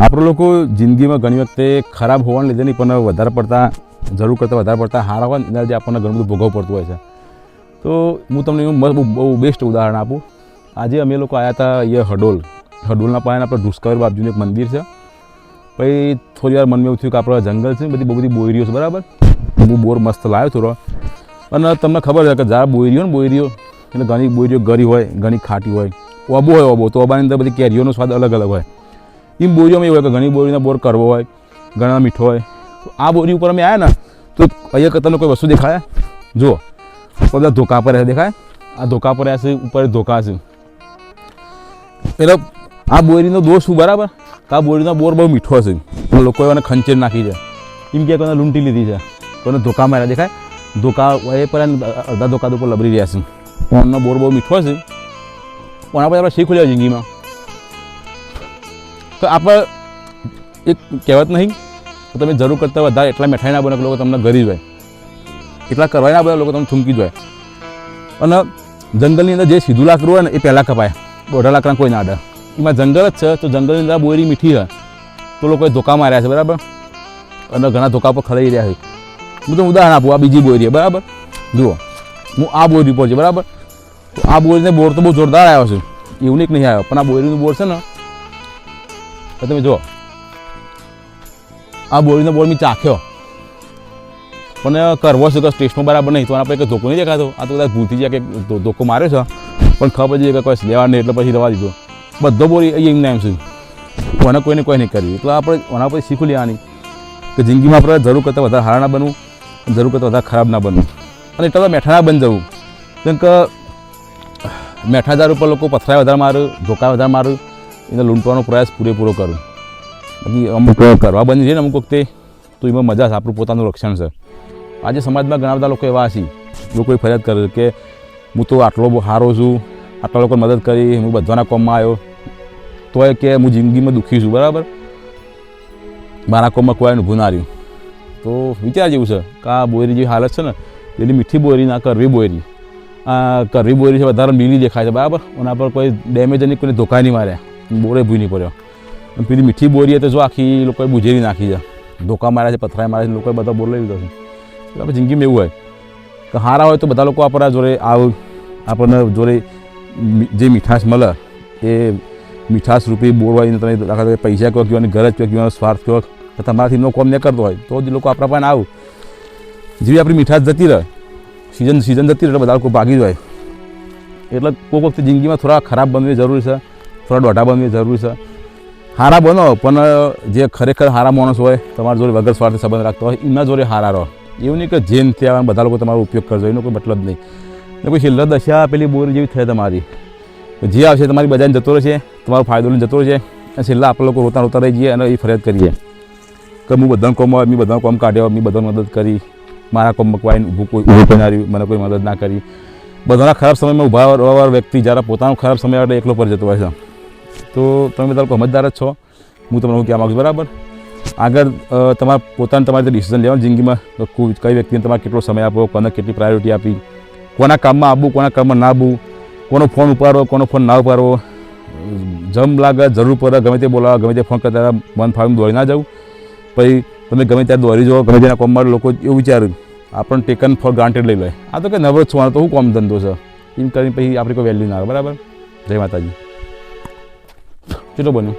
આપણે લોકો જિંદગીમાં ઘણી વખતે ખરાબ હોવાને લીધે નહીં પણ વધારે પડતા, જરૂર કરતાં વધારે પડતા હારા હોય એના લીધે આપણને ઘણું બધું ભોગવવું પડતું હોય છે. તો હું તમને એવું બહુ બહુ બેસ્ટ ઉદાહરણ આપું. આજે અમે લોકો આવ્યા હતા એ હડોલ. હડોલના પાયાને આપણે દુષ્કર બાપજીનું એક મંદિર છે. પછી થોડી વાર મનમાં એવું થયું કે આપણે જંગલ છે બધી બહુ બધી બોયરીઓ છે, બરાબર? હું બોર મસ્ત લાવ્યો થોડો અને તમને ખબર છે કે જ્યારે બોયરીઓ ને બોયરીઓ, એટલે ઘણી બોયરીઓ ગરી હોય, ઘણી ખાટી હોય. ઓબો હોય ઓબો, તો ઓબાની અંદર બધી કેરીઓનો સ્વાદ અલગ અલગ હોય. એમ બોરીઓમાં એવું હોય કે ઘણી બોરીના બોર કરવો હોય, ઘણા મીઠો હોય. આ બોરી ઉપર અમે આવ્યા ને, તો અહીંયા તમને કોઈ વસ્તુ દેખાય. જુઓ બધા ધોકા પર દેખાય. આ ધોકા પર છે, ઉપર ધોકા છે. એટલે આ બોરીનો દોષ શું, બરાબર? આ બોરીનો બોર બહુ મીઠો છે. લોકોએ એને ખંચેર નાખી છે. એમ કે કોને લૂંટી લીધી છે. કોને ધોકા માર્યા દેખાય. ધોકા એ પર અડધા ધોકા ઉપર લબરી રહ્યા છે. એમનો બોર બહુ મીઠો છે. પણ આપણે આપણે શીખ લેવા જિંદગીમાં. તો આપણે એક કહેવત નહીં તો તમે જરૂર કરતાં વધારે એટલા મીઠાઈ ના બને લોકો તમને ગરી જાય એટલા કરવાય ના બધા લોકો તમને થૂંકી જાય અને જંગલની અંદર જે સીધું લાકડું હોય ને એ પહેલાં કપાય. દોઢા લાકડા કોઈ ના અડે એમાં જંગલ જ છે, તો જંગલની અંદર આ બોયરી મીઠી હોય, તો લોકોએ ધોકા માર્યા છે, બરાબર? અને ઘણા ધોકા પર ખરાઈ રહ્યા છે. હું તમને ઉદાહરણ આપું, આ બીજી બોયરી છે, બરાબર? જુઓ, હું આ બોયરી પર છે, બરાબર? તો આ બોરીને બોર તો બહુ જોરદાર આવ્યો છે. એવું નહીં નહીં આવ્યો, પણ આ બોયરીનું બોર છે ને તમે જુઓ. આ બોરીનો બોર મેં ચાખ્યો. પણ કરવો છે કે ટેસ્ટમાં બરાબર નહીં, તો આના પર કંઈ ધોકો નહીં દેખાતો? આ તો કદાચ ભૂલથી જાય કે ધોકો માર્યો છે. પણ ખબર છે કે કોઈ લેવા નહીં, એટલે પછી રવા દીધો. બધો બોરી એમને એમ શું કોને કોઈને કોઈ નહીં કર્યું. એટલે આપણે આના પર શીખું લેવાની કે જિંદગીમાં આપણે જરૂર કરતાં વધારે હારા ના બનવું, જરૂર કરતાં વધારે ખરાબ ના બનવું. અને એટલા બધા મેઠા ના બની જવું. કેમ કે મેઠા દાર ઉપર લોકો પથરાય વધારે મારું ધોકા વધારે મારું. એને લૂંટવાનો પ્રયાસ પૂરેપૂરો કરું. બાકી અમુક કરવા બની છે ને અમુક વખતે, તો એમાં મજા છે, આપણું પોતાનું રક્ષણ છે. આજે સમાજમાં ઘણા બધા લોકો એવા છે લોકોએ ફરિયાદ કરે કે, હું તો આટલો હારો છું, આટલા લોકોને મદદ કરી, હું બધાના કોમમાં આવ્યો. તોય કે, હું જિંદગીમાં દુઃખી છું, બરાબર? મારા કોમમાં કોઈ ઊભું ના રહ્યું. તો વિચાર જેવું છે કે આ બોયરી જેવી હાલત છે ને પેલી મીઠી બોયરી ના કરવી બોયરી. આ કરવી બોયરી છે, વધારે લીલી દેખાય છે, બરાબર? એના પર કોઈ ડેમેજ નહીં કોઈને ધોકા નહીં માર્યા બોરે ભૂઈ નહીં પડ્યો પેલી મીઠી બોરી હતી જો આખી લોકોએ બુજેરી નાખી છે. ધોકા માર્યા છે પથરાય માર્યા છે લોકોએ બધા બોર લઈ લીધો છે. આપણે જિંદગીમાં એવું હોય કે હારા હોય તો બધા લોકો આપણા જોડે આવ, આપણને જોડે જે મીઠાશ મળે, એ મીઠાશ રૂપી બોર તમે દાખલા તરીકે પૈસા કહો કહેવાની ગરજ કહો કહેવાનો સ્વાર્થ કહો કે તમારાથી નો કોમ ન કરતો હોય, તો જ લોકો આપણા પાસે આવું. જેવી આપણી મીઠાશ જતી રહે સિઝન સિઝન જતી રહે એટલે બધા લોકો ભાગી જાય એટલે કોઈક વખતે જિંદગીમાં થોડા ખરાબ બનવી જરૂરી છે. થોડા દોઢા બનવી જરૂરી છે. હારા બનો, પણ જે ખરેખર હારા માણસ હોય, તમારા જોડે વગર સ્વાર્થે સંબંધ રાખતો હોય, એમના જોડે હારા રહો. એવું નહીં કે જેમ ત્યાં બધા લોકો તમારો ઉપયોગ કરજો, એનો કોઈ મતલબ નહીં. ને કોઈ છેલ્લા દશા પેલી બોરી જેવી થાય તમારી. જે આવશે તમારી બજારને જતો રહેશે, તમારો ફાયદો લઈને જતો રહેશે, અને છેલ્લા આપણે લોકો રોતા રોતા રહી જઈએ અને એ ફરિયાદ કરીએ. કે હું બધાને કોમ મેં બધાને કોમ કાઢ્યો, મેં બધાને મદદ કરી, મારા કોમ મકવાઈને ઊભું કોઈ ઊભું બનાવ્યું મને કોઈ મદદ ના કરી. બધાના ખરાબ સમયમાં ઊભા વ્યક્તિ જ્યારે પોતાનો ખરાબ સમય એકલો પર જતો હોય છે. તો તમે બધા લોકો સમજદાર જ છો. હું તમને હું કહેવા માગું બરાબર. આગળ તમારે પોતાને તમારે ડિસિઝન લેવાનું જિંદગીમાં. કઈ વ્યક્તિને તમારે કેટલો સમય આપવો, કોને કેટલી પ્રાયોરિટી આપી કોના કામમાં આવવું, કોના કામમાં ના આવવું, કોનો ફોન ઉપાડવો, કોનો ફોન ના ઉપાડવો. જમ લાગે, જરૂર પડે, ગમે તે બોલાવો, ગમે તે ફોન કરતા મન ફાવીને દોડી ના જવું. પછી તમે ગમે ત્યારે દોડી જાઓ, ગમે તેના કોમમાં લોકો એવું વિચાર્યું આપણને ટેકન ફોર ગ્રાન્ટેડ લઈ લે. આ તો કે નવરો છું તો શું કોમ ધંધો છે? એમ કરીને પછી આપણી કોઈ વેલ્યુ ના આવે, બરાબર? જય માતાજી. કેટલો બન્યું